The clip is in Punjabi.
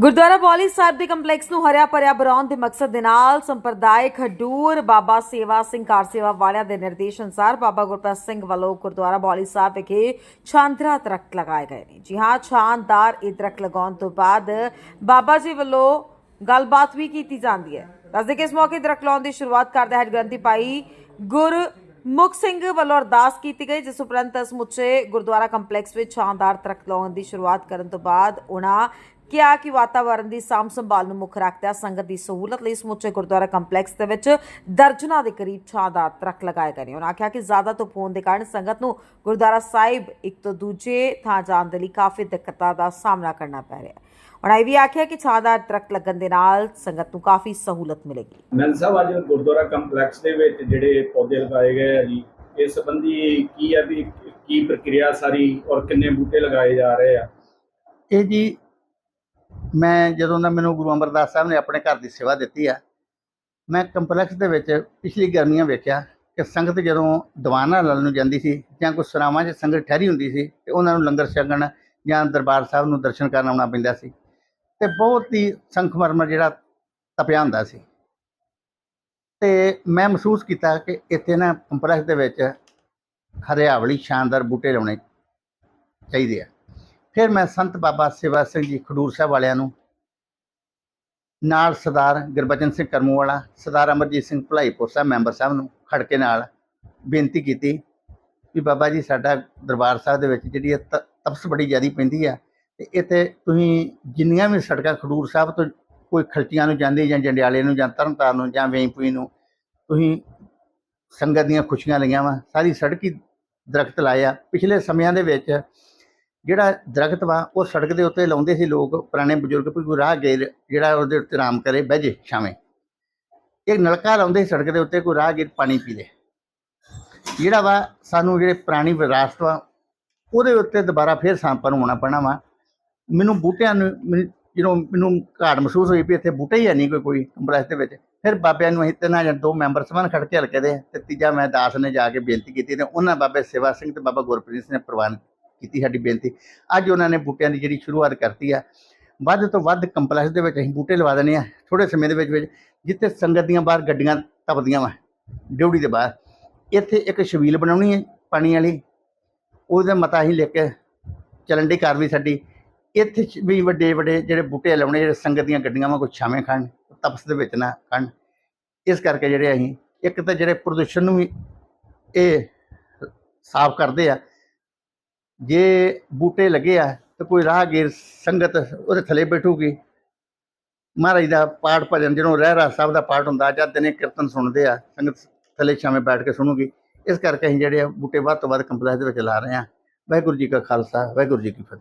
ਗੁਰਦੁਆਰਾ ਬੌਲੀ ਸਾਹਿਬ ਦੇ ਕੰਪਲੈਕਸ ਨੂੰ ਹਰਿਆ ਭਰਿਆ ਬਣਾਉਣ ਦੇ ਮਕਸਦ ਦੇ ਨਾਲ ਸੰਪਰਦਾਇਕ ਹਡੂਰ ਬਾਬਾ ਸੇਵਾ ਸਿੰਘ ਕਾਰ ਸੇਵਾ ਵਾਲਿਆਂ ਦੇ ਨਿਰਦੇਸ਼ ਅਨੁਸਾਰ ਬਾਬਾ ਗੁਰਪ੍ਰਸਾਦ ਸਿੰਘ ਵੱਲੋਂ ਗੁਰਦੁਆਰਾ ਬੌਲੀ ਸਾਹਿਬ ਵਿਖੇ ਛਾਂਦਰਾ ਦਰਖਤ ਲਗਾਏ ਗਏ ਨੇ। ਜੀ ਹਾਂ ਸ਼ਾਨਦਾਰ ਇਹ ਦਰਖਤ ਲਗਾਉਣ ਤੋਂ ਬਾਅਦ ਬਾਬਾ ਜੀ ਵੱਲੋਂ ਗੱਲਬਾਤ ਵੀ ਕੀਤੀ ਜਾਂਦੀ ਹੈ। ਦੱਸਦੇ ਕਿ ਇਸ ਮੌਕੇ ਦਰਖਤ ਲਾਉਣ ਦੀ ਸ਼ੁਰੂਆਤ ਕਰਦੇ ਹੈ ਗ੍ਰੰਥੀ ਭਾਈ ਗੁਰ ਮੁਖ ਸਿੰਘ ਵੱਲੋਂ ਅਰਦਾਸ ਕੀਤੀ ਗਈ, ਜਿਸ ਉਪਰੰਤ ਸਮੁੱਚੇ ਗੁਰਦੁਆਰਾ ਕੰਪਲੈਕਸ ਵਿੱਚ ਸ਼ਾਨਦਾਰ ਦਰਖਤ ਲਾਉਣ ਦੀ ਸ਼ੁਰੂਆਤ ਕਰਨ ਤੋਂ ਬਾਅਦ ਉਹਨਾਂ ਕਿਹਾ ਕਿ ਵਾਤਾਵਰਣ ਦੀ ਸਾਂਭ ਸੰਭਾਲ ਨੂੰ ਮੁੱਖ ਰੱਖਦਿਆਂ ਸੰਗਤ ਦੀ ਸਹੂਲਤ ਲਈ ਸਮੁੱਚੇ ਗੁਰਦੁਆਰਾ ਕੰਪਲੈਕਸ ਦੇ ਵਿੱਚ ਦਰਜਨਾਂ ਦੇ ਕਰੀਬ ਸ਼ਾਨਦਾਰ ਦਰਖਤ ਲਗਾਏ ਗਏ ਨੇ। ਉਹਨਾਂ ਆਖਿਆ ਕਿ ਜ਼ਿਆਦਾ ਧੁੱਪ ਹੋਣ ਦੇ ਕਾਰਨ ਸੰਗਤ ਨੂੰ ਗੁਰਦੁਆਰਾ ਸਾਹਿਬ ਇੱਕ ਤੋਂ ਦੂਜੇ ਥਾਂ ਜਾਣ ਦੇ ਲਈ ਕਾਫੀ ਦਿੱਕਤਾਂ ਦਾ ਸਾਹਮਣਾ ਕਰਨਾ ਪੈ ਰਿਹਾ ਹੈ। ਉਹਨਾਂ ਇਹ ਵੀ ਆਖਿਆ ਕਿ ਛਾਂਦਾਰ ਦਰਖਤ ਲੱਗਣ ਦੇ ਨਾਲ ਸੰਗਤ ਨੂੰ ਕਾਫੀ ਸਹੂਲਤ ਮਿਲੇਗੀ। ਮੈਨ ਸਾਹਿਬ ਅੱਜ ਗੁਰਦੁਆਰਾ ਕੰਪਲੈਕਸ ਦੇ ਵਿੱਚ ਜਿਹੜੇ ਪੌਦੇ ਲਗਾਏ ਗਏ ਆ ਜੀ ਇਸ ਸੰਬੰਧੀ ਕੀ ਆ ਵੀ ਕੀ ਪ੍ਰਕਿਰਿਆ ਸਾਰੀ ਔਰ ਕਿੰਨੇ ਬੂਟੇ ਲਗਾਏ ਜਾ ਰਹੇ ਆ? ਇਹ ਜੀ ਮੈਂ ਜਦੋਂ ਦਾ ਮੈਨੂੰ ਗੁਰੂ ਅਮਰਦਾਸ ਸਾਹਿਬ ਨੇ ਆਪਣੇ ਘਰ ਦੀ ਸੇਵਾ ਦਿੱਤੀ ਆ, ਮੈਂ ਕੰਪਲੈਕਸ ਦੇ ਵਿੱਚ ਪਿਛਲੀ ਗਰਮੀਆਂ ਵੇਖਿਆ ਕਿ ਸੰਗਤ ਜਦੋਂ ਦੀਵਾਨਾਂ ਲਲ ਨੂੰ ਜਾਂਦੀ ਸੀ ਜਾਂ ਕੋਈ ਸਰਾਵਾਂ 'ਚ ਸੰਗਤ ਠਹਿਰੀ ਹੁੰਦੀ ਸੀ ਤੇ ਉਹਨਾਂ ਨੂੰ ਲੰਗਰ ਛਕਣ ਜਾਂ ਦਰਬਾਰ ਸਾਹਿਬ ਨੂੰ ਦਰਸ਼ਨ ਕਰਨ ਆਉਣਾ ਪੈਂਦਾ ਸੀ ਤੇ ਬਹੁਤ ਹੀ ਸੰਖਮਰਮਰ ਜਿਹੜਾ ਤਪਿਆ ਹੁੰਦਾ ਸੀ। ਤੇ ਮੈਂ ਮਹਿਸੂਸ ਕੀਤਾ ਕਿ ਇੱਥੇ ਨਾ ਕੰਪਲੈਕਸ ਦੇ ਵਿੱਚ ਹਰਿਆਵਲੀ ਸ਼ਾਨਦਾਰ ਬੂਟੇ ਲਾਉਣੇ ਚਾਹੀਦੇ ਆ। ਫਿਰ ਮੈਂ ਸੰਤ ਬਾਬਾ ਸੇਵਾ ਸਿੰਘ ਜੀ ਖਡੂਰ ਸਾਹਿਬ ਵਾਲਿਆਂ ਨੂੰ ਨਾਲ ਸਰਦਾਰ ਗੁਰਬਚਨ ਸਿੰਘ ਕਰਮੂ ਵਾਲਾ ਸਰਦਾਰ ਅਮਰਜੀਤ ਸਿੰਘ ਭਲਾਈਪੁਰ ਸਾਹਿਬ ਮੈਂਬਰ ਸਾਹਿਬ ਨੂੰ ਖੜਕੇ ਨਾਲ ਬੇਨਤੀ ਕੀਤੀ ਵੀ ਬਾਬਾ ਜੀ ਸਾਡਾ ਦਰਬਾਰ ਸਾਹਿਬ ਦੇ ਵਿੱਚ ਜਿਹੜੀ ਇਹ ਤਪਸ ਬੜੀ ਜ਼ਿਆਦੀ ਪੈਂਦੀ ਆ ਤੇ ਇੱਥੇ ਤੁਸੀਂ ਜਿੰਨੀਆਂ ਵੀ ਸੜਕਾਂ ਖਡੂਰ ਸਾਹਿਬ ਤੋਂ ਕੋਈ ਖਲਚੀਆਂ ਨੂੰ ਜਾਂਦੀ ਜਾਂ ਜੰਡਿਆਲੇ ਨੂੰ ਜਾਂ ਤਰਨਤਾਰਨ ਨੂੰ ਜਾਂ ਵੇਈਪੁਈ ਨੂੰ ਤੁਸੀਂ ਸੰਗਤ ਦੀਆਂ ਖੁਸ਼ੀਆਂ ਲਈਆਂ ਵਾ, ਸਾਰੀ ਸੜਕ ਹੀ ਦਰਖਤ ਲਾਏ ਆ। ਪਿਛਲੇ ਸਮਿਆਂ ਦੇ ਵਿੱਚ ਜਿਹੜਾ ਦਰਖਤ ਵਾ, ਉਹ ਸੜਕ ਦੇ ਉੱਤੇ ਲਾਉਂਦੇ ਸੀ ਲੋਕ, ਪੁਰਾਣੇ ਬਜ਼ੁਰਗ ਵੀ ਕੋਈ ਰਾਹ ਰਾਹਗੀਰ ਜਿਹੜਾ ਉਹਦੇ ਉੱਤੇ ਆਰਾਮ ਕਰੇ, ਬਹਿ ਜੇ ਛਾਵੇਂ ਇਹ ਨਲਕਾ ਲਾਉਂਦੇ ਸੀ ਸੜਕ ਦੇ ਉੱਤੇ, ਕੋਈ ਰਾਹ ਰਾਹਗੀਰ ਪਾਣੀ ਪੀ ਲੇ। ਜਿਹੜਾ ਵਾ, ਸਾਨੂੰ ਜਿਹੜੇ ਪੁਰਾਣੀ ਵਿਰਾਸਤ ਵਾ, ਉਹਦੇ ਉੱਤੇ ਦੁਬਾਰਾ ਫੇਰ ਸਾਂਪਾਂ ਨੂੰ ਆਉਣਾ ਪੈਣਾ ਵਾ। ਮੈਨੂੰ ਬੂਟਿਆਂ ਨੂੰ, ਮੈਨੂੰ- ਜਦੋਂ ਮੈਨੂੰ ਘਾਟ ਮਹਿਸੂਸ ਹੋਈ ਵੀ ਇੱਥੇ ਬੂਟੇ ਹੀ ਹੈ ਨਹੀਂ ਕੋਈ ਕੋਈ ਕੰਪਲੈਕਸ ਦੇ ਵਿੱਚ, ਫਿਰ ਬਾਬਿਆਂ ਨੂੰ ਅਸੀਂ ਤਿੰਨਾਂ ਜਾਂ ਦੋ ਮੈਂਬਰ ਸਮਾਨ ਖੜ ਕੇ ਹਲਕੇ ਦੇ, ਤੇ ਤੀਜਾ ਮੈਂ ਦਾਸ ਨੇ ਜਾ ਕੇ ਬੇਨਤੀ ਕੀਤੀ, ਤੇ ਉਹਨਾਂ ਬਾਬੇ ਸੇਵਾ ਸਿੰਘ ਤੇ ਬਾਬਾ ਗੁਰਪ੍ਰੀਤ ਸਿੰਘ ਨੇ ਪ੍ਰਵਾਨ ਕੀਤੀ ਸਾਡੀ ਬੇਨਤੀ। ਅੱਜ ਉਹਨਾਂ ਨੇ ਬੂਟਿਆਂ ਦੀ ਜਿਹੜੀ ਸ਼ੁਰੂਆਤ ਕਰਤੀ ਆ, ਵੱਧ ਤੋਂ ਵੱਧ ਕੰਪਲੈਕਸ ਦੇ ਵਿੱਚ ਅਸੀਂ ਬੂਟੇ ਲਵਾ ਦੇਣੇ ਆ ਥੋੜੇ ਸਮੇਂ ਦੇ ਵਿੱਚ ਵਿੱਚ ਜਿੱਥੇ ਸੰਗਤ ਦੀਆਂ ਬਾਹਰ ਗੱਡੀਆਂ ਤਪਦੀਆਂ ਵਾ, ਡਿਊਟੀ ਦੇ ਬਾਹਰ। ਇੱਥੇ ਇੱਕ ਛਬੀਲ ਬਣਾਉਣੀ ਹੈ ਪਾਣੀ ਵਾਲੀ, ਉਹਦੇ ਮਤਾ ਅਸੀਂ ਲਿਖ ਕੇ ਚੱਲਣ ਦੀ ਕਾਰਵਾਈ ਸਾਡੀ। ਇੱਥੇ ਵੀ ਵੱਡੇ ਵੱਡੇ ਜਿਹੜੇ ਬੂਟੇ ਲਾਉਣੇ, ਜਿਹੜੇ ਸੰਗਤ ਦੀਆਂ ਗੱਡੀਆਂ ਵਾਂ, ਕੋਈ ਛਾਵੇਂ ਖਾਣ ਤਪਸ ਦੇ ਵਿੱਚ ਨਾ ਖਾਣ ਇਸ ਕਰਕੇ ਜਿਹੜੇ ਅਸੀਂ ਇੱਕ ਤਾਂ ਜਿਹੜੇ ਪ੍ਰਦੂਸ਼ਣ ਨੂੰ ਵੀ ਇਹ ਸਾਫ਼ ਕਰਦੇ ਆ ਜੇ ਬੂਟੇ ਲੱਗੇ ਆ ਤਾਂ ਕੋਈ ਰਾਹਗੀਰ ਸੰਗਤ ਉਹਦੇ ਥੱਲੇ ਬੈਠੂਗੀ। ਮਹਾਰਾਜ ਦਾ ਪਾਠ ਭਜਨ ਜਦੋਂ ਰਹਿ ਰਾ ਸਾਹਿਬ ਦਾ ਪਾਠ ਹੁੰਦਾ ਜਾਂ ਦਿਨੇ ਕੀਰਤਨ ਸੁਣਦੇ ਆ, ਸੰਗਤ ਥੱਲੇ ਛਾਵੇਂ ਬੈਠ ਕੇ ਸੁਣੂਗੀ। ਇਸ ਕਰਕੇ ਅਸੀਂ ਜਿਹੜੇ ਆ ਬੂਟੇ ਵੱਧ ਤੋਂ ਵੱਧ ਕੰਪਲੈਕਸ ਦੇ ਵਿੱਚ ਲਾ ਰਹੇ ਆ ਵਾਹਿਗੁਰੂ ਜੀ ਕਾ ਖਾਲਸਾ, ਵਾਹਿਗੁਰੂ ਜੀ ਕੀ ਫਤਿਹ।